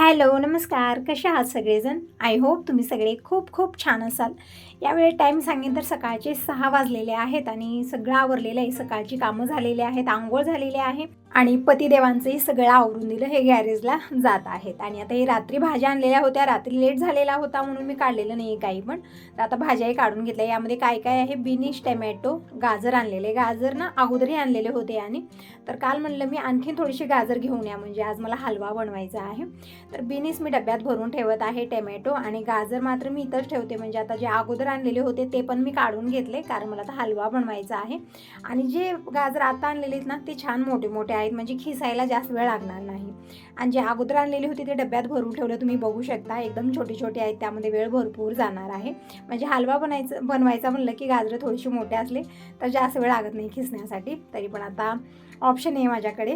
Hello नमस्कार. कसे आहात सगळेजण? आय होप तुम्ही सगळे खूप खूप छान असाल. यावेळी टाईम सांगेन तर सकाळचे सहा वाजलेले आहेत आणि सगळं आवरलेलं आहे. सकाळची कामं झालेली आहेत आंघोळ झालेली आहे. आणि पतिदेवांचंही सगळं आवरून दिलं हे गॅरेजला जात आहेत. आणि आता हे रात्री भाज्या आणलेल्या होत्या. रात्री लेट झालेला होता म्हणून मी काढलेलं नाही काही पण. तर आता भाज्याही काढून घेतल्या. यामध्ये काय काय आहे? बिनिश टमॅटो गाजर आणलेले. गाजर ना अगोदरही आणलेले होते आणि तर काल म्हणलं मी आणखीन थोडीशी गाजर घेऊन या म्हणजे आज मला हलवा बनवायचा आहे. तर बिनिस मी डब्यात भरून ठेवत आहे टमॅटो आणि गाजर मात्र मी इथंच ठेवते. म्हणजे आता जे अगोदर आणलेले होते ते पण मी काढून घेतले. कारण मला आता हलवा बनवायचा आहे. आणि जे गाजर आता आणलेले आहेत ना ते छान मोठे मोठे आहेत म्हणजे खिसायला जास्त वेळ लागणार नाही. आणि जे अगोदर आणलेली होती ते डब्यात भरून ठेवलं तुम्ही बघू शकता. एकदम छोटे छोटे आहेत त्यामध्ये वेळ भरपूर जाणार आहे. म्हणजे हलवा बनायचं बनवायचा म्हणलं की गाजरं थोडीशी मोठे असले तर जास्त वेळ लागत नाही खिसण्यासाठी. तरी पण आता ऑप्शन आहे माझ्याकडे.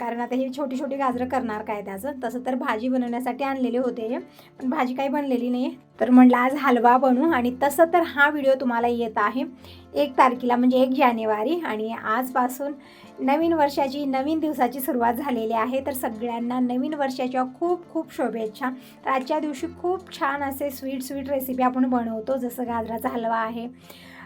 कारण आता हे छोटी छोटी गाजरं करणार काय त्याचं? तसं तर भाजी बनवण्यासाठी आणलेले होते हे. पण भाजी काही बनलेली नाही आहे तर म्हटलं आज हलवा बनवू आणि तसं तर हा व्हिडिओ तुम्हाला येत आहे एक तारखेला म्हणजे एक जानेवारी. आणि आजपासून नवीन वर्षाची नवीन दिवसाची सुरुवात झालेली आहे. तर सगळ्यांना नवीन वर्षाच्या खूप खूप शुभेच्छा. तर आजच्या दिवशी खूप छान असे स्वीट स्वीट रेसिपी आपण बनवतो. जसं गाजराचा हलवा आहे.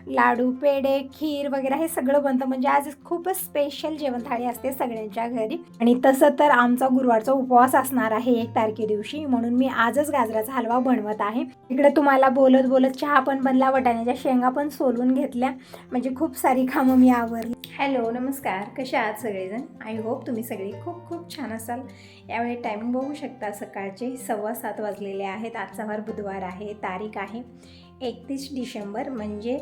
लाडू पेढे खीर वगैरे हे सगळं बनतं. म्हणजे आज खूपच स्पेशल जेवण थाळी असते सगळ्यांच्या घरी. आणि तसं तर आमचा गुरुवारचा उपवास असणार आहे एक तारखे दिवशी. म्हणून मी आजच गाजराचा हलवा बनवत आहे. इकडे तुम्हाला बोलत बोलत चहा पण बनला वटाण्याच्या शेंगा पण सोलून घेतल्या. म्हणजे खूप सारी कामं मी आवरली. हॅलो नमस्कार. कसे आहात सगळेजण? आय होप तुम्ही सगळे खूप खूप छान असाल. यावेळी टायमिंग बघू शकता सकाळचे सव्वा सात वाजलेले आहेत. आजचा वार बुधवार आहे. तारीख आहे एकतीस डिसेंबर. म्हणजे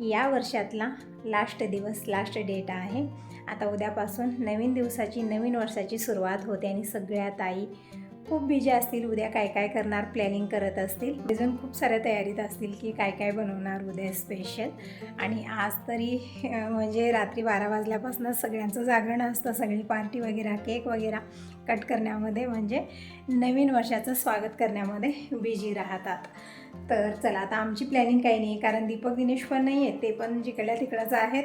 या वर्षातला लास्ट दिवस लास्ट डेट आहे. आता उद्यापासून नवीन दिवसाची नवीन वर्षाची सुरुवात होते आणि सगळ्या ताई खूप बिजी असतील. उद्या काय काय करणार प्लॅनिंग करत असतील. अजून खूप साऱ्या तयारीत असतील की काय काय बनवणार उद्या स्पेशल आणि आज तरी म्हणजे रात्री बारा वाजल्यापासून सगळ्यांचं जागरण असतं. सगळी पार्टी वगैरे केक वगैरे कट करण्यामध्ये म्हणजे नवीन वर्षाचं स्वागत करण्यामध्ये बिझी राहतात. तर चला आता आमची प्लॅनिंग काही नाही कारण दीपक दिनेश पण नाही आहेत ते पण जिकडल्या तिकडंच आहेत.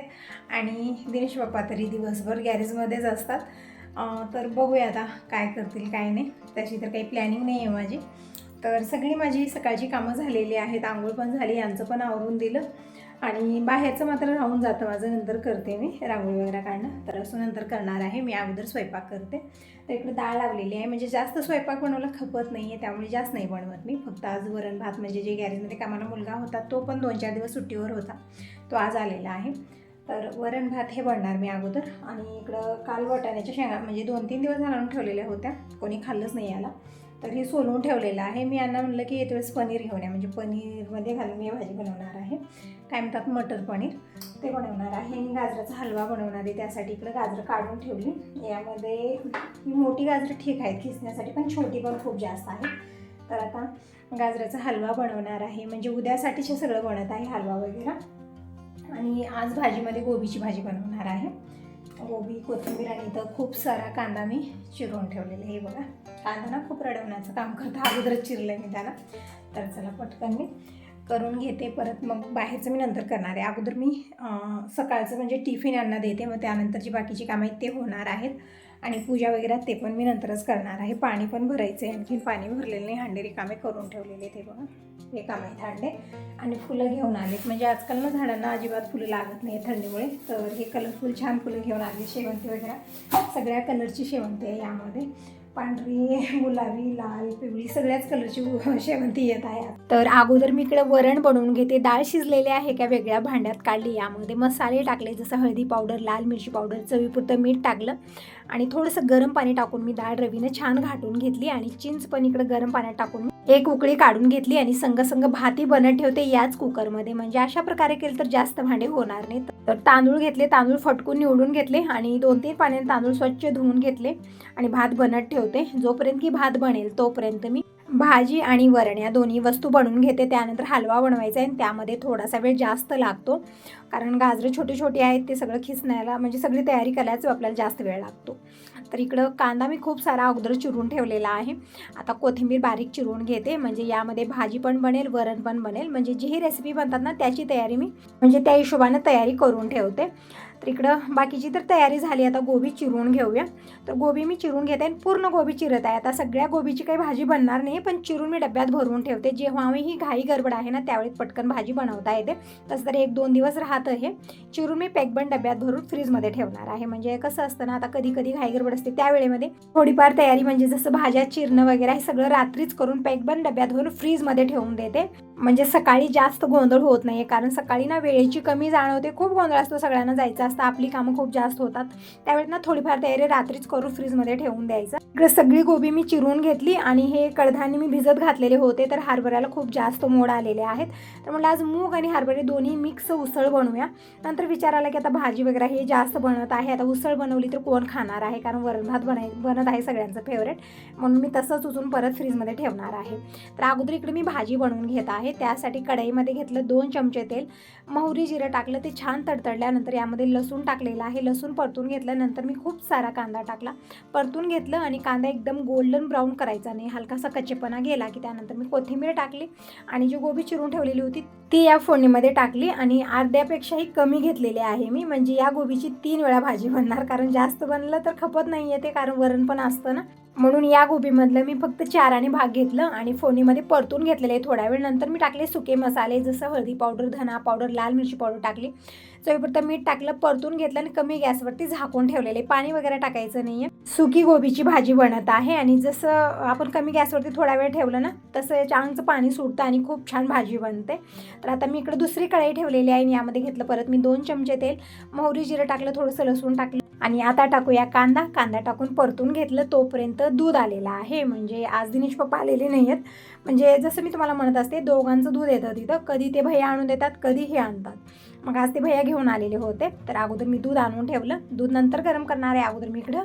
आणि दिनेश बाप्पा तरी दिवसभर गॅरेजमध्येच असतात. तर बघूया आता काय करतील काय नाही. तशी तर काही प्लॅनिंग नाही आहे माझी. तर सगळी माझी सकाळची कामं झालेली आहेत आंघोळ पण झाली यांचं पण आवरून दिलं. आणि बाहेरचं मात्र राहून जातं माझं नंतर करते मी रांगोळी वगैरे काढणं. तर असं नंतर करणार आहे. मी अगोदर स्वयंपाक करते. तर इकडे डाळ लावलेली आहे. म्हणजे जास्त स्वयंपाक बनवला खपत नाही आहे त्यामुळे जास्त नाही बनवत मी. फक्त आज वरण भात म्हणजे जे गॅरेजमध्ये कामाला मुलगा होता तो पण दोन चार दिवस सुट्टीवर होता. तो आज आलेला आहे. तर वरण भात हे बनणार मी अगोदर. आणि इकडं काल वाटाण्याच्या शेंगा म्हणजे दोन तीन दिवस घालून ठेवलेल्या होत्या. कोणी खाल्लंच नाही याला. तर हे सोलून ठेवलेलं आहे. मी यांना म्हणलं की येते वेळेस पनीर घेऊन या. म्हणजे पनीरमध्ये घालून मी भाजी बनवणार आहे. काय म्हणतात? मटर पनीर. ते बनवणार आहे. आणि गाजराचा हलवा बनवणार आहे. त्यासाठी इकडं गाजरं काढून ठेवली. यामध्ये ही मोठी गाजरं ठीक आहेत खिसण्यासाठी पण छोटी पण खूप जास्त आहे. तर आता गाजराचा हलवा बनवणार आहे. म्हणजे उद्यासाठीचे सगळं बनत आहे हलवा वगैरे. आणि आज भाजीमध्ये गोबीची भाजी बनवणार आहे. गोबी कोथिंबीर आणि इथं खूप सारा कांदा मी चिरून ठेवलेला आहे. हे बघा कांदा ना खूप रडवण्याचं काम करतं. अगोदरच चिरलं मी त्याला. तर चला पटकन मी करून घेते. परत मग बाहेरचं मी नंतर करणार आहे. अगोदर मी सकाळचं म्हणजे टिफिन यांना देते. मग त्यानंतरची बाकीची कामं आहेत ते होणार आहेत. आणि पूजा वगैरे ते पण मी नंतरच करणार आहे. पाणी पण भरायचं आहे आणखीन पाणी भरलेलं नाही. हांडे रिकामे करून ठेवलेले ते बघा. हे काम आहेत हांडे. आणि फुलं घेऊन आलेत. म्हणजे आजकाल ना झाडांना अजिबात फुलं लागत नाही थंडीमुळे. तर हे कलरफुल छान फुलं घेऊन आले. शेवंती वगैरे. सगळ्या कलरची शेवंती आहे यामध्ये. पांढरी गुलाबी लाल पिवळी सगळ्याच कलरची शेवंती येत आहे तर अगोदर मी इकडे वरण बनवून घेते. डाळ शिजलेली आहे का वेगळ्या भांड्यात काढली यामध्ये मसाले टाकले जसं हळदी पावडर लाल मिरची पावडर चवीपुरतं मीठ टाकलं. आणि थोडंसं गरम पाणी टाकून मी डाळ रवीनं छान घाटून घेतली आणि चिंच पण इकडे गरम पाण्यात टाकून एक उकळी काढून घेतली आणि संग संग भाती बनत ठेवते याच कुकरमध्ये. म्हणजे अशा प्रकारे केलं तर जास्त भांडे होणार नाहीत. तर तांदूळ घेतले तांदूळ फटकून निवडून घेतले आणि दोन तीन पाण्याने तांदूळ स्वच्छ धुवून घेतले. आणि भात बनत ठेवते. जोपर्यंत की भात बनेल तोपर्यंत मी भाजी आणि वरण या दोन्ही वस्तू बनवून घेते. त्यानंतर हलवा बनवायचा आहे आणि त्यामध्ये थोडासा वेळ जास्त लागतो. कारण गाजरं छोटी छोटी आहेत ते सगळं खिसण्याला म्हणजे सगळी तयारी करायचं आपल्याला जास्त वेळ लागतो. तर इकडं कांदा मी खूप सारा अगोदर चिरून ठेवलेला आहे. आता कोथिंबीर बारीक चिरून घेते. म्हणजे यामध्ये भाजी पण बनेल वरण पण बनेल. म्हणजे जी ही रेसिपी बनतात ना त्याची तयारी मी म्हणजे त्या हिशोबानं तयारी करून ठेवते. तर इकडं बाकीची तर तयारी झाली. आता गोबी चिरून घेऊया. तर गोबी मी चिरून घेते आणि पूर्ण गोबी चिरत आहे. आता सगळ्या गोबीची काही भाजी बनणार नाही पण चिरून मी डब्यात भरून ठेवते. जेव्हा मी ही घाई गडबड आहे ना त्यावेळी पटकन भाजी बनवता येते. तसं तर एक दोन दिवस राहतं हे चिरून मी पॅकबंद डब्यात भरून फ्रीजमध्ये ठेवणार आहे. म्हणजे कसं असतं ना आता कधी कधी घाई गडबड असते. त्यावेळेमध्ये थोडीफार तयारी म्हणजे जसं भाज्या चिरणं वगैरे हे सगळं रात्रीच करून पॅकबंद डब्यात भरून फ्रीजमध्ये ठेवून देते. म्हणजे सकाळी जास्त गोंधळ होत नाही कारण सकाळी ना वेळेची कमी जाणवते. खूप गोंधळ असतो सगळ्यांना जायचं असतं. आपली कामं खूप जास्त होतात. त्यावेळेस ना थोडीफार तयारी रात्रीच करून फ्रीजमध्ये ठेवून द्यायचं. इकडे सगळी गोबी मी चिरून घेतली आणि हे कडधान्य मी भिजत घातलेले होते. तर हरभऱ्याला खूप जास्त मोड आलेले आहेत. तर म्हटलं आज मूग आणि हरभरे दोन्ही मिक्स उसळ बनवूया. नंतर विचार आला की आता भाजी वगैरे हे जास्त बनत आहे. आता उसळ बनवली तर कोण खाणार आहे? कारण वरण भात बनाय बनत आहे सगळ्यांचं फेवरेट म्हणून मी तसंच उचून परत फ्रीजमध्ये ठेवणार आहे. तर अगोदर इकडे मी भाजी बनवून घेत आहे. त्यासाठी कढईमध्ये घेतलं दोन चमचे तेल. मोहरी जिरं टाकलं ते छान तडतडल्यानंतर यामध्ये लसूण टाकलेलं आहे. लसूण परतून घेतल्यानंतर मी खूप सारा कांदा टाकला. परतून घेतलं आणि कांदा एकदम गोल्डन ब्राऊन करायचा नाही हलकासा कच्चेपणा गेला की त्यानंतर मी कोथिंबीर टाकली आणि जी गोबी चिरून ठेवलेली होती ती या फोडणीमध्ये टाकली आणि अर्ध्यापेक्षाही कमी घेतलेली आहे मी. म्हणजे या गोबीची तीन वेळा भाजी बनणार कारण जास्त बनलं तर खपत नाही येते कारण वरण पण असतं ना. म्हणून या गोबीमधलं मी फक्त चाराने भाग घेतलं आणि फोडणीमध्ये परतून घेतलेले आहे. थोड्या वेळ नंतर मी टाकले सुके मसाले जसं हळदी पावडर धना पावडर लाल मिरची पावडर टाकली. चवीपुरतं मीठ टाकलं परतून घेतलं आणि कमी गॅसवरती झाकून ठेवलेले पाणी वगैरे टाकायचं नाही आहे सुकी गोबीची भाजी बनत आहे आणि जसं आपण कमी गॅसवरती थोडा वेळ ठेवलं ना तसं चांगचं पाणी सुटतं आणि खूप छान भाजी बनते. तर आता मी इकडे दुसरी कढई ठेवलेली आहे आणि यामध्ये घेतलं परत मी दोन चमचे तेल. मोहरी जिरं टाकलं थोडंसं लसूण टाकलं. आणि आता टाकूया कांदा. कांदा टाकून परतून घेतलं तोपर्यंत दूध आलेलं आहे. म्हणजे आज दिनेश पप्पा आलेले नाही आहेत म्हणजे जसं मी तुम्हाला म्हणत असते दोघांचं दूध येतं तिथं. कधी ते भैया आणून देतात कधी हे आणतात. मग आज ते भैया घेऊन आलेले होते. तर अगोदर मी दूध आणून ठेवलं. दूध नंतर गरम करणार आहे अगोदर मी इकडं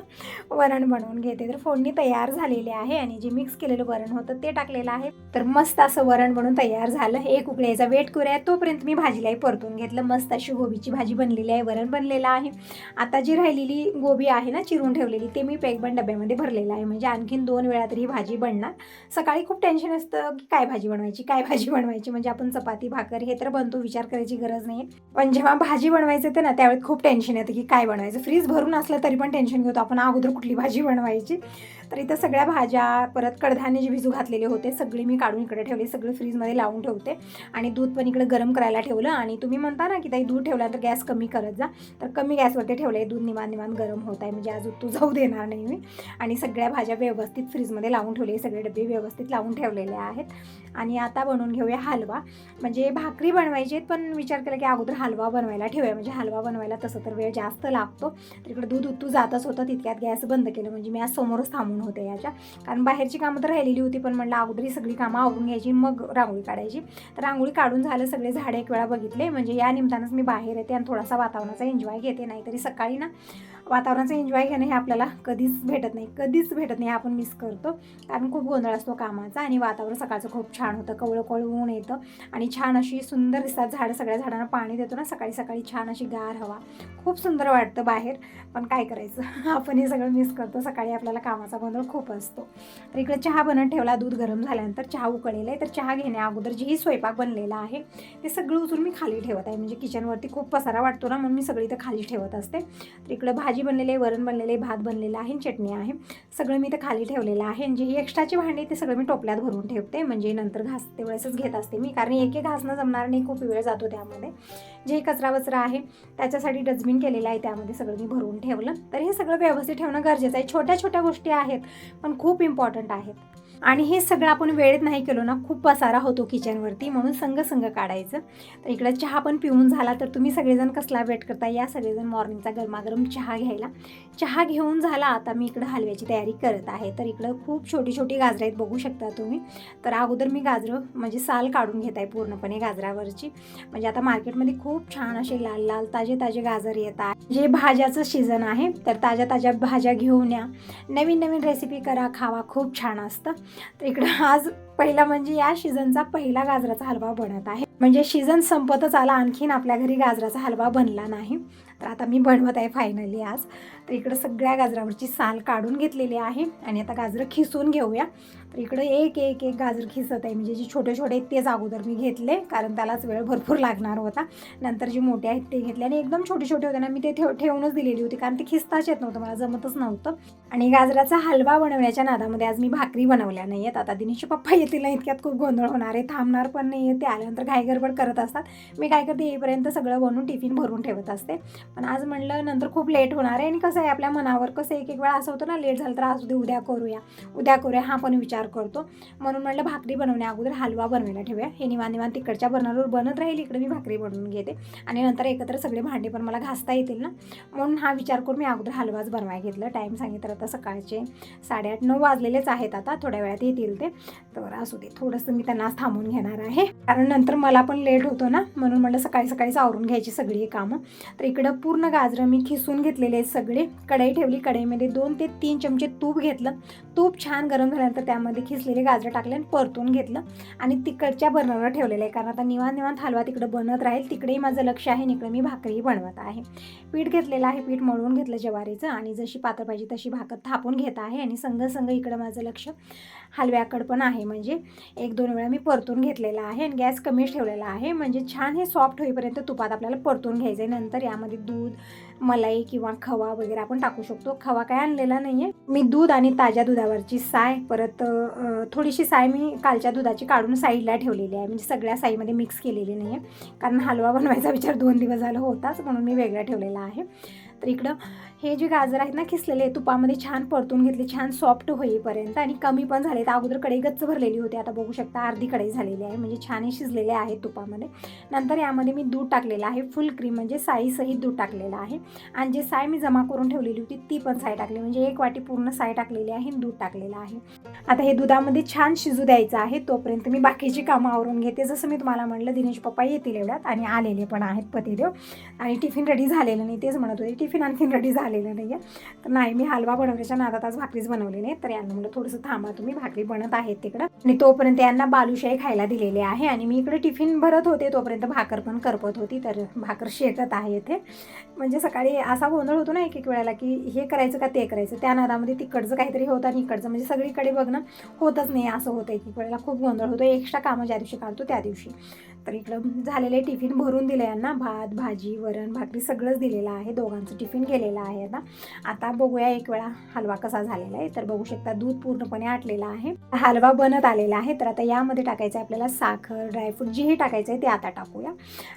वरण बनवून घेते. तर फोडणी तयार झालेली आहे आणि जे मिक्स केलेलं वरण होतं ते टाकलेलं आहे. तर मस्त असं वरण बनवून तयार झालं. एक उकळ्याचा वेट करूया. तोपर्यंत मी भाजीलाही परतून घेतलं. मस्त अशी गोबीची भाजी बनलेली आहे. वरण बनलेलं आहे. आता जी राहिलेली गोबी आहे ना चिरून ठेवलेली ते मी पॅकबंद डब्यामध्ये भरलेलं आहे. म्हणजे आणखीन दोन वेळा तरी ही भाजी बनणार. सकाळी खूप टेन्शन असतं की काय भाजी बनवायची काय भाजी बनवायची. म्हणजे आपण चपाती भाकर हे तर बनतो विचार करायची गरज नाही पण जेव्हा भाजी बनवायचं येते ना त्यावेळेस खूप टेन्शन येतं की काय बनवायचं? फ्रीज भरून असलं तरी पण टेन्शन घेतो आपण. अगोदर कुठली भाजी बनवायची? तर इथं सगळ्या भाज्या परत कडधान्य जे भिजू घातलेले होते सगळे मी काढून इकडे ठेवले सगळे फ्रीजमध्ये लावून ठेवते. आणि दूध पण इकडे गरम करायला ठेवलं. आणि तुम्ही म्हणता ना की ताई दूध ठेवला तर गॅस कमी करत जा. तर कमी गॅसवरती ठेवलं आहे दूध निमान निमान गरम होत आहे. म्हणजे अजून तू जाऊ देणार नाही मी. आणि सगळ्या भाज्या व्यवस्थित फ्रीजमध्ये लावून ठेवले सगळे डबे व्यवस्थित लावून ठेवलेले आहेत. आणि आता बनवून घेऊया हलवा. म्हणजे भाकरी बनवायची पण विचार केला की अगोदर हलवा बनवायला ठेवूया. म्हणजे हलवा बनवायला तसं तर वेळ जास्त लागतो. तर इकडे दूध उतू जातच होतं तितक्यात गॅस बंद केलं. म्हणजे मी आज समोरच थांबून होते याच्या. कारण बाहेरची कामं तर राहिलेली होती पण म्हणलं अगोदर ही सगळी कामं आवरून घ्यायची मग रांगोळी काढायची. तर रांगोळी काढून झालं सगळे झाडे एक वेळा बघितले. म्हणजे या निमित्तानंच मी बाहेर येते आणि थोडासा वातावरणाचा एन्जॉय घेते. नाहीतरी सकाळी ना वातावरणाचं एन्जॉय घेणं हे आपल्याला कधीच भेटत नाही. कधीच भेटत नाही आपण मिस करतो. कारण खूप गोंधळ असतो कामाचा आणि वातावरण सकाळचं खूप छान होतं कवळं कवळं ऊन येतं आणि छान अशी सुंदर दिसतात झाडं सगळ्या झाडांना पाणी देतो ना सकाळी सकाळी छान अशी गार हवा. खूप सुंदर वाटतं बाहेर. पण काय करायचं? आपण हे सगळं मिस करतो. सकाळी आपल्याला कामाचा गोंधळ खूप असतो. तर इकडे चहा बनत ठेवला. दूध गरम झाल्यानंतर चहा उकळलेला आहे. तर चहा घेण्या अगोदर जेही स्वयंपाक बनलेला आहे ते सगळं उचलून मी खाली ठेवत आहे. म्हणजे किचनवरती खूप पसारा वाटतो ना म्हणून मी सगळी तर खाली ठेवत असते. तर इकडं भाजी बनलेली आहे वरण बनलेले आहे भात बनलेला आहे आणि चटणी आहे. सगळं मी तर खाली ठेवलेलं आहे. आणि जे ही एक्स्ट्राची भांडी ते सगळं मी टोपल्यात भरून ठेवते. म्हणजे नंतर घासते वेळेसच घेत असते मी. कारण एक एक घासणं जमणार नाही. खूप वेळ जातो त्यामध्ये. जे कचरा वचरा आहे त्याच्यासाठी डस्टबिन केलेलं आहे त्यामध्ये सगळं मी भरून ठेवते. ठेवलं तर हे सगळं व्यवस्थित ठेवणं गरजेचं आहे. छोट्या छोट्या गोष्टी आहेत पण खूप इम्पॉर्टंट आहेत. आणि हे सगळं आपण वेळेत नाही केलो ना खूप पसारा होतो किचनवरती म्हणून संघ संघ काढायचं. तर इकडं चहा पण पिऊन झाला तर तुम्ही सगळेजण कसला वेट करता या सगळेजण मॉर्निंगचा गरमागरम चहा घ्यायला. चहा घेऊन झाला आता मी इकडं हलव्याची तयारी करत आहे. तर इकडं खूप छोटी छोटी गाजरं आहेत बघू शकता तुम्ही. तर अगोदर मी गाजरं म्हणजे साल काढून घेत आहे पूर्णपणे गाजरावरची. म्हणजे आता मार्केटमध्ये खूप छान असे लाल लाल ताजे ताजे गाजर येतात जे भाज्याचं सीझन आहे तर ताज्या ताज्या भाज्या घेऊन या. नवीन नवीन रेसिपी करा खावा खूप छान असतं. तर इकडं आज पहिला म्हणजे या सीझनचा पहिला गाजराचा हलवा बनत आहे. म्हणजे सीझन संपतच आला आणखीन आपल्या घरी गाजराचा हलवा बनला नाही. तर आता मी बनवत आहे फायनली आज. तर इकडं सगळ्या गाजरावरची साल काढून घेतलेली आहे आणि आता गाजरं खिसून घेऊया. तर इकडं एक एक एक गाजर खिसत आहे. म्हणजे जे छोटे छोटे आहेत तेच अगोदर मी घेतले कारण त्यालाच वेळ भरपूर लागणार होता. नंतर जे मोठे आहेत ते घेतले आणि एकदम छोटे छोटे होते ना मी ते ठेव ठेवूनच दिलेली होती कारण ते खिसताच येत नव्हतं मला जमतच नव्हतं. आणि गाजराचा हलवा बनवण्याच्या नादामध्ये आज मी भाकरी बनवल्या नाही आहेत आता दिनेशचे पप्पा येतील ना इतक्यात खूप गोंधळ होणार आहे थांबणार पण नाही आहे ते आल्यानंतर घाई गडबड करत असतात. मी काय करते येईपर्यंत सगळं बनवून टिफिन भरून ठेवत असते. पण आज म्हणलं नंतर खूप लेट होणार आहे आणि कसं कसं आहे आपल्या मनावर? कसं एक एक वेळा असं होतं ना लेट झालं तर आज उद्या उद्या करूया. उद्या करूया हा पण विचार करतो. म्हणून म्हटलं भाकरी बनवण्या अगोदर हलवा बनवायला ठेवूया. हे निवान निवान तिकडच्या बर्नरवर बनत राहील इकडे मी भाकरी बनवून घेते. आणि नंतर एकत्र सगळे भांडे पण मला घासता येतील ना. म्हणून हा विचार करून मी अगोदर हलवाच बनवायला घेतलं. टाईम सांगितलं आता सकाळचे साडेआठ नऊ वाजलेलेच आहेत आता. थोड्या वेळात येतील ते. तर असू दे थोडंसं मी त्यांना थांबून घेणार आहे. कारण नंतर मला पण लेट होतो ना. म्हणून म्हटलं सकाळी सकाळीच आवरून घ्यायची सगळी कामं. तर इकडं पूर्ण गाजरं मी खिसून घेतलेले आहेत सगळे. कढई ठेवली कढईमध्ये दोन ते तीन चमचे तूप घेतलं. तूप छान गरम झाल्यानंतर त्यामध्ये खिसलेले गाजरं टाकले आणि परतून घेतलं. आणि तिकडच्या बर्नरवर ठेवलेलं आहे कारण आता निवांत निवांत हलवा तिकडं बनत राहील. तिकडेही माझं लक्ष आहे आणि इकडे मी भाकरी बनवत आहे. पीठ घेतलेलं आहे पीठ मळून घेतलं ज्वारीचं. आणि जशी पातळ पाहिजे तशी भाकर थापून घेत आहे आणि संघ संघ इकडं माझं लक्ष. हलव्याकड पण आहे. म्हणजे एक दोन वेळा मी परतून घेतलेला आहे आणि गॅस कमी ठेवलेला आहे. म्हणजे छान हे सॉफ्ट होईपर्यंत तुपात आपल्याला परतून घ्यायचं आहे नंतर यामध्ये दूध मलाई किंवा खवा वगैरे आपण टाकू शकतो. खवा काय आणलेला नाही आहे मी दूध आणि ताज्या दुधावरची साय परत थोडीशी साय मी कालच्या दुधाची काढून साईडला ठेवलेली आहे. म्हणजे सगळ्या साईमध्ये मिक्स केलेली नाही आहे कारण हलवा बनवायचा विचार दोन दिवस झाला होताच म्हणून मी वेगळा ठेवलेला आहे. तर इकडं हे जे गाजर आहेत ना खिसलेले तुपामध्ये छान परतून घेतले छान सॉफ्ट होईपर्यंत आणि कमी पण झाले. तर अगोदर कढई गच्च भरलेली होती. आता बघू शकता अर्धी कढई झालेली आहे. म्हणजे छान शिजलेले आहेत तुपामध्ये. नंतर यामध्ये मी दूध टाकलेलं आहे. फुल क्रीम म्हणजे साईसहित दूध टाकलेलं आहे. आणि जे साय मी जमा करून ठेवलेली होती ती पण साय टाकली. म्हणजे एक वाटी पूर्ण साय टाकलेली आहे आणि दूध टाकलेलं आहे. आता हे दुधामध्ये छान शिजू द्यायचं आहे. तोपर्यंत मी बाकीची कामं आवरून घेते. जसं मी तुम्हाला म्हटलं दिनेश पप्पा येतील एवढ्यात आणि आलेले पण आहेत पतिदेव. आणि टिफिन रेडी झालेलं नाही. तेच म्हणत होते टिफिन आणखीन रेडी झालेलं नाही आहे तर नाही मी हलवा बनवण्याच्या नादात आज भाकरीच बनवली नाही. तर यांना म्हणलं थोडंसं थांबा तुम्ही भाकरी बनत आहेत तिकडं. आणि तोपर्यंत यांना बालुशाही खायला दिलेली आहे. आणि मी इकडे टिफिन भरत होते तोपर्यंत भाकर पण करपत होती. तर भाकर शेकत आहे इथे. म्हणजे सकाळी असा गोंधळ होतो ना एक एक वेळेला की हे करायचं का ते करायचं. त्या नादामध्ये तिकडचं काहीतरी होतं आणि इकडचं. म्हणजे सगळीकडे बघणं होतच नाही असं होतं एक एक वेळेला. खूप गोंधळ होतो. एक्स्ट्रा कामं ज्या दिवशी काढतो त्या दिवशी. तर इकडं झालेले टिफिन भरून दिले यांना. भात भाजी वरण भाकरी सगळंच दिलेलं आहे. दोघांचं टिफिन गेलेलं आहे आता. आता बघूया एक वेळा हलवा कसा झालेला आहे. तर बघू शकता दूध पूर्णपणे आटलेलं आहे. हलवा बनत आलेला आहे. तर आता यामध्ये टाकायचं आहे आपल्याला साखर ड्रायफ्रूट जेही टाकायचं आहे ते आता टाकूया.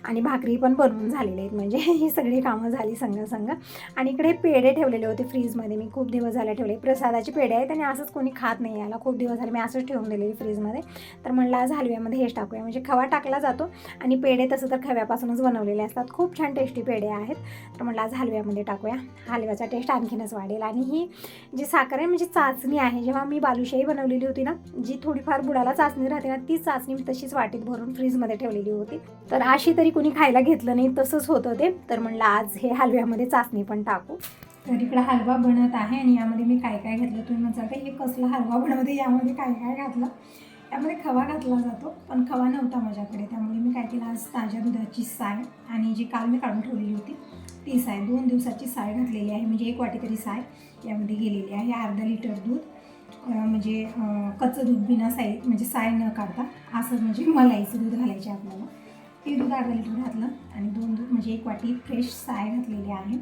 आणि भाकरी पण बनवून झालेले आहेत. म्हणजे ही सगळी कामं झाली संग संग आणि इकडे पेढे ठेवलेले होते फ्रीजमध्ये. मी खूप दिवस झाले ठेवले. प्रसादाचे पेढे आहेत आणि असंच कोणी खात नाही याला. खूप दिवस झाले मी असंच ठेवून दिलेली फ्रीजमध्ये. तर म्हणलं आज हलव्यामध्ये हेच टाकूया. म्हणजे खवा टाकला जातो. आणि पेढे तसं तर खव्यापासूनच बनवलेले असतात. खूप छान टेस्टी पेढे आहेत. तर म्हटलं आज हलव्यामध्ये टाकूया. हलव्याचा टेस्ट आणखीनच वाढेल. आणि ही जी साखर आहे म्हणजे चाचणी आहे जेव्हा मी बालुशाही बनवलेली होती ना जी थोडीफार बुडाला चाचणी राहते ना ती चाचणी मी तशीच वाटीत भरून फ्रीजमध्ये ठेवलेली होती. तर अशी तरी कोणी खायला घेतलं नाही तसंच होतं ते. तर म्हणलं आज हे हलव्यामध्ये चाचणी पण टाकू. तर इकडं हलवा बनत आहे आणि यामध्ये मी काय काय घेतलं तुम्ही म्हणाल हे कसलं हलवा बनवते यामध्ये काय काय घातलं? त्यामध्ये खवा घातला जातो पण खवा नव्हता माझ्याकडे. त्यामुळे मी काय केलं आज ताज्या दुधाची साय आणि जी काल मी काढून ठेवलेली होती ती साय दोन दिवसाची साय घातलेली आहे. म्हणजे एक वाटी तरी साय यामध्ये गेलेली आहे अर्धा लिटर दूध. म्हणजे कच्चं दूध बिना साय म्हणजे साय न काढता असं म्हणजे मलाईचं दूध घालायचे आपल्याला. ते दूध अर्धा लिटर घातलं आणि दोन दूध म्हणजे एक वाटी फ्रेश साय घातलेली आहे.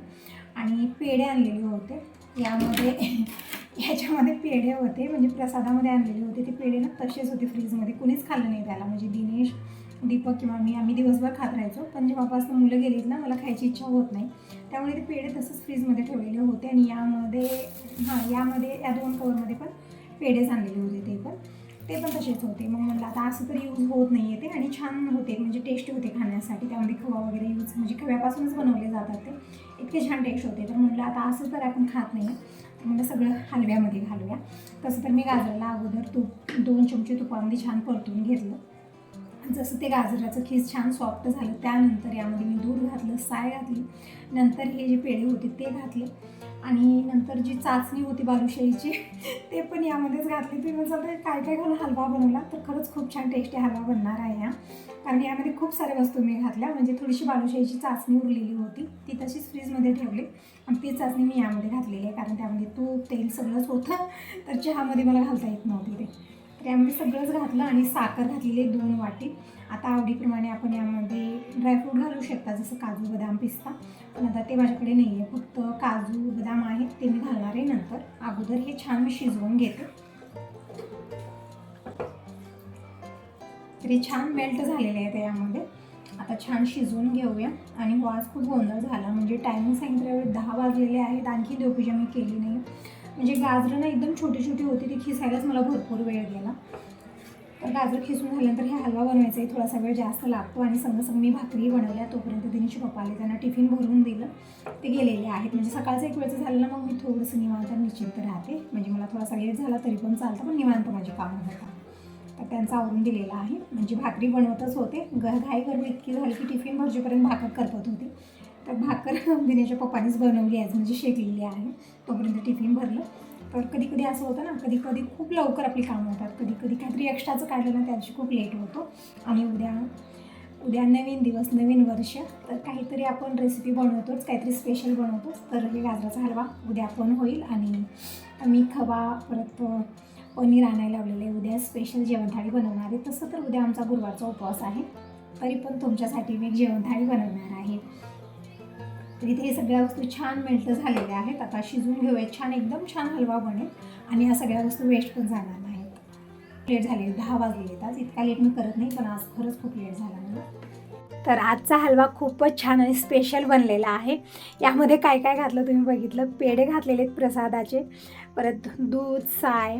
आणि पेढे आणलेले होते. यामध्ये ह्याच्यामध्ये पेढे होते म्हणजे प्रसादामध्ये आणलेले होते. ते पेढे ना तसेच होते फ्रीजमध्ये. कुणीच खाल्लं नाही त्याला म्हणजे दिनेश दीपक किंवा मी आम्ही दिवसभर खात राहायचो. पण जेव्हापासून मुलं गेलीत ना मला खायची इच्छा होत नाही. त्यामुळे ते पेढे तसंच फ्रीजमध्ये ठेवलेले होते. आणि यामध्ये हां यामध्ये या दोन कवरमध्ये पण पेढेच आणलेले होते ते पण. ते पण तसेच होते. मग म्हणलं आता असं तर यूज होत नाही आहे ते. आणि छान होते. म्हणजे टेस्टी होते खाण्यासाठी. त्यामध्ये खवा वगैरे यूज म्हणजे खव्यापासूनच बनवले जातात ते. इतके छान टेस्ट होते. तर म्हटलं आता असं तर आपण खात नाही. म्हणजे सगळं हलव्यामध्ये घालूया. तसं तर मी गाजरला अगोदर तूप दोन चमचे तुपामध्ये छान परतून घेतलं. जसं ते गाजराचं खीस छान सॉफ्ट झालं त्यानंतर यामध्ये मी दूध घातलं साय घातली नंतर हे जे पेढे होते ते घातले आणि नंतर जी चाचणी होती बालुशाहीची ते पण यामध्येच घातली. तुम्ही म्हणसाल तर काय काय घालून हलवा बनवला? तर खरंच खूप छान टेस्टी हलवा बनणार आहे हा. कारण यामध्ये खूप साऱ्या वस्तू मी घातल्या. म्हणजे थोडीशी बालुशाहीची चाचणी उरलेली होती. ती तशीच फ्रीजमध्ये ठेवली. आणि ती चाचणी मी यामध्ये घातलेली आहे. कारण त्यामध्ये तूप तेल सगळंच होतं. तर चहामध्ये मला घालता येत नव्हती ते. त्यामध्ये सगळंच घातलं आणि साखर घातलेली आहे दोन वाटी. आता आवडीप्रमाणे आपण यामध्ये ड्रायफ्रूट घालू शकता जसं काजू बदाम पिस्ता. पण आता ते माझ्याकडे नाही आहे फक्त काजू बदाम आहेत ते मी घालणार आहे नंतर. अगोदर हे छान मी शिजवून घेते. तरी छान मेल्ट झालेले आहेत यामध्ये. आता छान शिजवून घेऊया. आणि वाज खूप गोंधळ झाला म्हणजे टायमिंग सांगितलं दहा वाजलेले आहेत आणखी देवपूजा मी केली नाही. म्हणजे गाजरं ना एकदम छोटी छोटी होती ती खिसायलाच मला भरपूर वेळ गेला. तर गाजर खिसून झाल्यानंतर हे हलवा बनवायचाही थोडासा वेळ जास्त लागतो आणि संग संग मी भाकरी बनवल्या. तोपर्यंत दिनेशचे पप्पा आले त्यांना टिफिन भरून दिलं. ते गेलेले आहेत. म्हणजे सकाळचं एक वेळचं झालं ना मग मी थोडंसं निवांत निश्चिंत राहते. म्हणजे मला थोडासा लेट झाला तरी पण चालतं पण निवांत माझी कामं होतात. तर त्यांचं आवरून दिलेलं आहे. म्हणजे भाकरी बनवतच होते. ग घाई गरमी इतकी झाली की टिफिन भरजेपर्यंत भाकर करपत होती. तर भाकर दिनेशच्या पप्पानीच बनवली आज म्हणजे शेकलेली आहे. तोपर्यंत टिफिन भरलं. तर कधी कधी असं होतं ना कधी कधी खूप लवकर आपली कामं होतात. कधी कधी काहीतरी एक्स्ट्राचं काढलं ना त्याची खूप लेट होतो. आणि उद्या उद्या नवीन दिवस नवीन वर्ष तर काहीतरी आपण रेसिपी बनवतोच काहीतरी स्पेशल बनवतोच. तर हे गाजराचा हलवा उद्या पण होईल. आणि मी खवा परत पनीर आणायला लावलेलं आहे. उद्या स्पेशल जेवणथाळी बनवणार आहे. तसं तर उद्या आमचा गुरुवारचा उपवास आहे. तरी पण तुमच्यासाठी मी जेवण जेवणथाळी बनवणार आहे. तर इथे हे सगळ्या वस्तू छान मेल्ट झालेल्या आहेत. आता शिजवून घेऊया. छान एकदम छान हलवा बनेल. आणि या सगळ्या वस्तू वेस्ट पण जाणार नाहीत. लेट झाले दहा वाजले आज. इतका लेट मी करत नाही पण आज खरंच खूप लेट झाला मला. तर आजचा हलवा खूपच छान आणि स्पेशल बनलेला आहे. यामध्ये काय काय घातलं तुम्ही बघितलं? पेढे घातलेले आहेत प्रसादाचे. परत दूध साय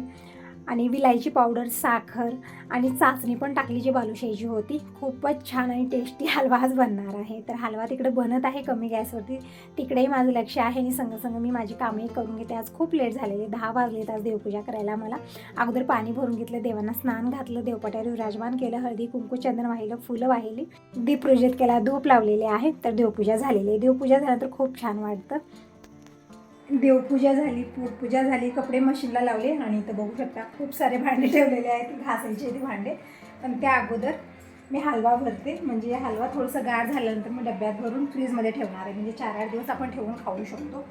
आणि विलायची पावडर साखर आणि चाचणी पण टाकली जी बालुशाहीची होती. खूपच छान आणि टेस्टी हलवा आज बनणार आहे. तर हलवा तिकडे बनत आहे कमी गॅसवरती. तिकडेही माझं लक्ष आहे आणि संग संग मी माझी कामही करून घेते. आज खूप लेट झालेले दहा वाजले आज देवपूजा करायला मला. अगोदर पाणी भरून घेतलं देवांना स्नान घातलं देवपट्यावर विराजमान केलं हळदी कुंकू चंदन वाहिलं फुलं वाहिली. दीप केला धूप लावलेले आहे. तर देवपूजा झालेली आहे. देवपूजा झाल्यानंतर खूप छान वाटतं. देवपूजा झाली पूजा झाली कपडे मशीनला लावले आणि इथं बघू शकता खूप सारे भांडे ठेवलेले आहेत घासायचे ते भांडे. पण त्या अगोदर मी हलवा भरते म्हणजे हलवा थोडंसं गार झाल्यानंतर मी डब्यात भरून फ्रीजमध्ये ठेवणार आहे. म्हणजे चार आठ दिवस आपण ठेवून खाऊ शकतो.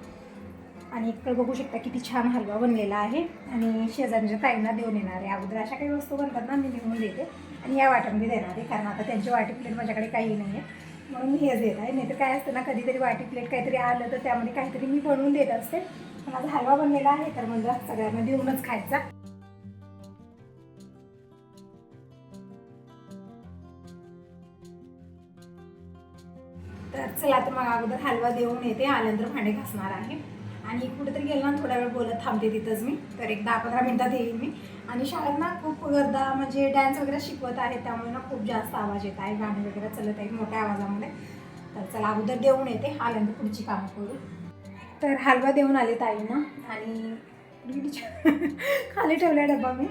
आणि इकडे बघू शकता किती छान हलवा बनलेला आहे. आणि शेजारच्या ताईंना देऊन येणार आहे. अगोदर अशा काही वस्तू बनतात ना मी लिहून देते. आणि या वाट्यामध्ये देणार आहे कारण आता त्यांची वाटी प्लेट माझ्याकडे काही नाही आहे. म्हणून मी हेच देत आहे. नाही तर काय असतं ना कधीतरी वाटी प्लेट काहीतरी आलं तर त्यामध्ये काहीतरी मी बनवून देत असते. पण हलवा बनलेला आहे तर म्हणजे सगळ्यांना देऊनच खायचा. तर चला तर मग अगोदर हलवा देऊन येते. आल्यानंतर भांडे घासणार आहे. आणि कुठेतरी गेलं ना थोडा वेळ बोलत थांबते तिथंच मी. तर एक दहा पंधरा मिनटात येईल मी. आणि शाळेत ना खूप गर्दा म्हणजे डान्स वगैरे शिकवत आहे त्यामुळे ना खूप जास्त आवाज येत आहे गाणी वगैरे चालत आहे मोठ्या आवाजामध्ये. तर चला अगोदर देऊन येते आल्यानंतर पुढची कामं करू. तर हलवा देऊन आले ताईंना आणि खाली ठेवला डबा मी.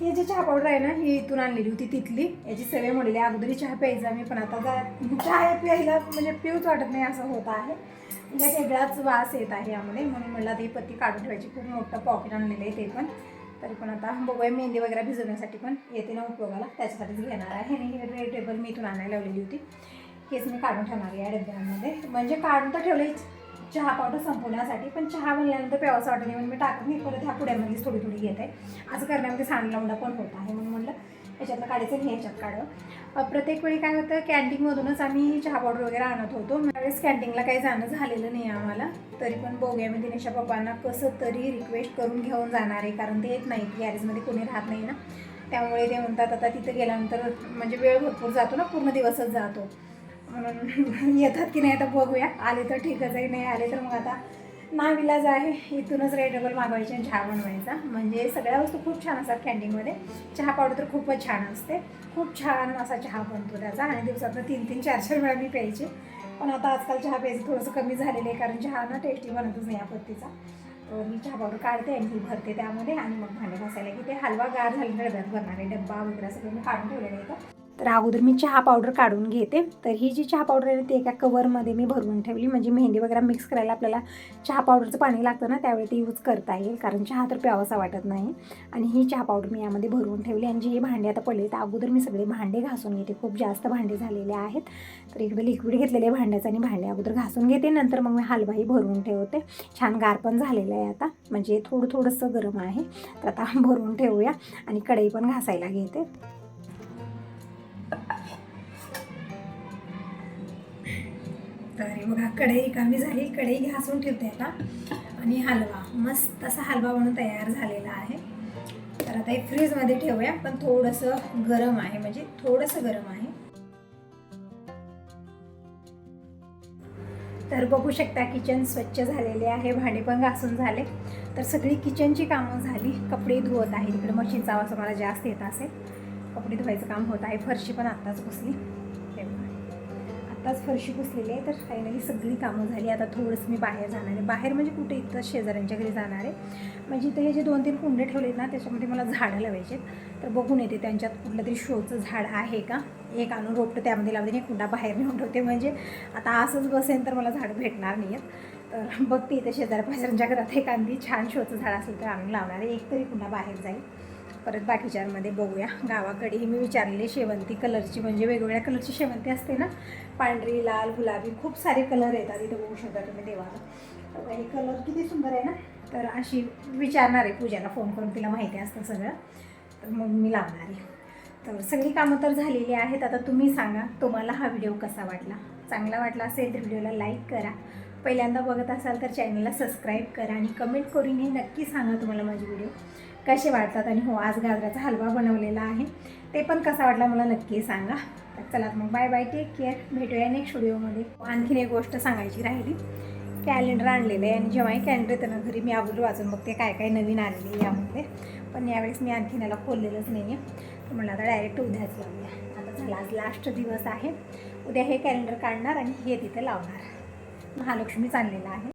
ही जी चहा पावडर आहे ना ही इथून आणलेली होती तिथली. याची सवय म्हणलेली अगोदर चहा प्यायचा मी पण आता जा चहा प्यायला म्हणजे पिऊच वाटत नाही असं होत आहे. म्हणजे वेगळाच वास येत आहे यामध्ये. म्हणून म्हटलं ते पत्ती काढून ठेवायची. खूप मोठं पॉकेट आणलेलं आहे ते पण. तरी पण आता बघूया मेहंदी वगैरे भिजवण्यासाठी पण येते ना उपयोगाला. त्याच्यासाठीच घेणार आहे. आणि ही रेड टेबल मी इथून आणायला लावलेली होती. हेच मी काढून ठेवणार आहे या डब्यांमध्ये. म्हणजे काढून तर ठेवलं चहा पावडर संपवण्यासाठी पण चहा बनल्यानंतर प्यावासा वाटत नाही म्हणून मी टाकत नाही. परत ह्या पुड्यामध्येच थोडी थोडी घेत. आहे असं करण्यामध्ये सांडलावडा पण होत आहे म्हणून म्हटलं ह्याच्यातनं काढायचं आणि ह्याच्यात काढावं. प्रत्येक वेळी काय होतं कॅन्टीनमधूनच आम्ही चहा पावडर वगैरे आणत होतो. त्यावेळेस कॅन्टीनला काही जाणं झालेलं नाही आम्हाला. तरी पण बघूया मी दिनेशा पप्पांना कसं तरी रिक्वेस्ट करून घेऊन जाणार आहे कारण ते येत नाहीत. गॅरेजमध्ये कोणी राहत नाही ना. त्यामुळे ते म्हणतात आता तिथं गेल्यानंतर म्हणजे वेळ भरपूर जातो ना पूर्ण दिवसच जातो. म्हणून येतात की नाही आता बघूया. आले तर ठीकच आहे नाही आले तर मग आता नाविलाज आहे. इथूनच रेडेबल मागवायचे आणि चहा बनवायचा. म्हणजे सगळ्या वस्तू खूप छान असतात कॅन्टीनमध्ये चहा पावडर तर खूपच छान असते. खूप छान असा चहा बनतो त्याचा आणि दिवसातनं तीन तीन चार चार वेळा मी प्यायचे. पण आता आजकाल चहा प्यायचं थोडंसं कमी झालेलं आहे कारण चहा ना टेस्टी बनतच नाही या पत्तीचा तर मी चहा पावडर काढते आणि ती भरते त्यामध्ये आणि मग भांडे घासायला की ते हलवा गार झाले डब्यात भरणार आहे. डब्बा वगैरे सगळं मी काढून ठेवलेलं आहे तर अगोदर मी चहा पावडर काढून घेते. तर ही जी चहा पावडर आहे ती एका कवरमध्ये मी भरून ठेवली. म्हणजे मेहंदी वगैरे मिक्स करायला आपल्याला चहा पावडरचं पाणी लागतं ना त्यावेळी ती यूज करता येईल. कारण चहा तर प्यावासा वाटत नाही. आणि ही चहा पावडर मी यामध्ये भरून ठेवली. आणि जी ही भांडे आता पडले तर अगोदर मी सगळे भांडे घासून घेते. खूप जास्त भांडे झालेले आहेत. तर इकडे लिक्विड घेतलेले भांड्याचं आणि भांडे अगोदर घासून घेते. नंतर मग मी हलवाही भरून ठेवते. छान गार पण झालेलं आहे आता. म्हणजे थोडं थोडंसं गरम आहे. तर आता भरून ठेवूया. आणि कढई पण घासायला घेते. तर हे बघा कढई कामी झाली कढई घासून ठेवते आता. आणि हलवा. मस्त असा हलवा म्हणून तयार झालेला आहे. तर आता हे फ्रीजमध्ये ठेवूया पण थोडंसं गरम आहे. म्हणजे थोडंसं गरम आहे. तर बघू शकता किचन स्वच्छ झालेले आहे. भांडे पण घासून झाले. तर सगळी किचनची कामं झाली. कपडे धुवत आहे. तिकडे मशीनचा आवाज मला जास्त येत असेल. कपडे धुवायचं काम होत आहे. फरशी पण आत्ताच घुसली. आत्ताच फरशी पुसलेली आहे तर फायनली सगळी कामं झाली. आता थोडंसं मी बाहेर जाणार आहे. बाहेर म्हणजे कुठे? इथं शेजाऱ्यांच्या घरी जाणार आहे. म्हणजे इथे हे जे दोन तीन कुंडे ठेवलेत ना त्याच्यामध्ये मला झाडं लावायचे आहेत. तर बघून येते त्यांच्यात कुठलं तरी शोचं झाड आहे का? एक आणून रोपटं त्यामध्ये लावते आणि एक कुंडा बाहेर नेऊन ठेवते. म्हणजे आता असंच बसेन तर मला झाडं भेटणार नाही आहेत. तर बघते इथे शेजाऱ्या पाजाऱ्यांच्या घरात एखादी छान शोचं झाड असेल तर आणून लावणार आहे. एक तरी कुंडा बाहेर जाईल. परत बाकीच्यांमध्ये बघूया. गावाकडे मी विचारलेली शेवंती कलरची म्हणजे वेगवेगळ्या कलरची शेवंती असते ना? पांढरी लाल गुलाबी खूप सारे कलर येतात इथं बघू शकता तुम्ही देवाला. हे कलर किती सुंदर आहे ना? तर अशी विचारणार आहे पूजाला फोन करून तिला माहिती असतं सगळं. तर मग मी लावणार आहे. तर सगळी कामं तर झालेली आहेत. आता तुम्ही सांगा तुम्हाला हा व्हिडिओ कसा वाटला? चांगला वाटला असेल तर व्हिडिओला लाईक करा. पहिल्यांदा बघत असाल तर चॅनलला सबस्क्राईब करा आणि कमेंट करून हे नक्की सांगा तुम्हाला माझे व्हिडिओ. कसे वाटतात आणि हो आज गाजराचा हलवा बनवलेला आहे. ते पण कसा वाटला मला नक्की सांगा. तर चला मग बाय बाय टेक केअर भेटूया नेक्स्ट व्हिडिओमध्ये आणखीन एक गोष्ट सांगायची राहिली. कॅलेंडर आणलेलं आहे आणि जेव्हाही कॅलेंडर येतं ना घरी मी अगोदर वाजून बघते काय काय नवीन आलेली आहे यामध्ये. पण यावेळेस मी आणखीन याला खोललेलंच नाही आहे तर म्हणलं आता डायरेक्ट उद्याच लावूया. आता झाला आज लास्ट दिवस आहे. उद्या हे कॅलेंडर काढणार आणि हे तिथे लावणार. महालक्ष्मी चाललेलं आहे.